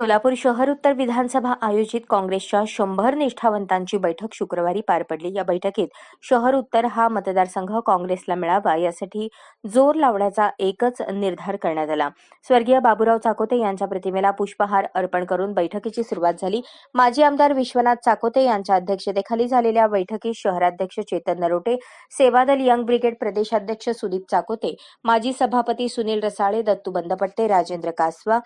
सोलापूर शहर उत्तर विधानसभा आयोजित काँग्रेसच्या शंभर निष्ठावंतांची बैठक शुक्रवारी पार पडली. या बैठकीत शहर उत्तर हा मतदारसंघ काँग्रेसला मिळावा यासाठी जोर लावण्याचा एकच निर्धार करण्यात आला. स्वर्गीय बाबूराव चाकोते यांच्या प्रतिमेला पुष्पहार अर्पण करून बैठकीची सुरुवात झाली. माजी आमदार विश्वनाथ चाकोते यांच्या अध्यक्षतेखाली झालेल्या बैठकीत शहराध्यक्ष चेतन नरोटे सेवादल यंग ब्रिगेड प्रदेशाध्यक्ष सुदीप चाकोते माजी सभापती सुनील रसाळे दत्तू बंदपट्टे राजेंद्र कासवा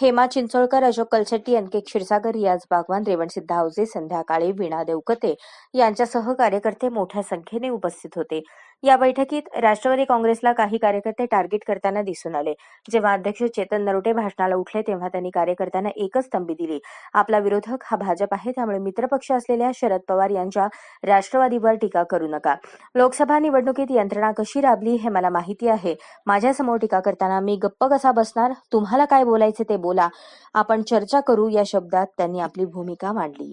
हेमा चिंचोळकर अशोक कलशेट्टी एनके क्षीरसागर रियाज बागवान रेवणसिद्ध हावजे संध्याकाळी वीणा देवकते यांच्यासह कार्यकर्ते मोठ्या संख्येने उपस्थित होते. या बैठकीत राष्ट्रवादी काँग्रेसला काही कार्यकर्ते टार्गेट करताना दिसून आले. जेव्हा अध्यक्ष चेतन नरोटे भाषणाला उठले तेव्हा त्यांनी कार्यकर्त्यांना एकच तंबी दिली. आपला विरोधक हा भाजप आहे त्यामुळे मित्रपक्ष असलेल्या शरद पवार यांच्या राष्ट्रवादीवर टीका करू नका. लोकसभा निवडणुकीत यंत्रणा कशी राबली हे मला माहिती आहे. माझ्यासमोर टीका करताना मी गप्प कसा बसणार तुम्हाला काय बोलायचे ते बोला. आपण चर्चा करू या शब्दात त्यांनी आपली भूमिका मांडली.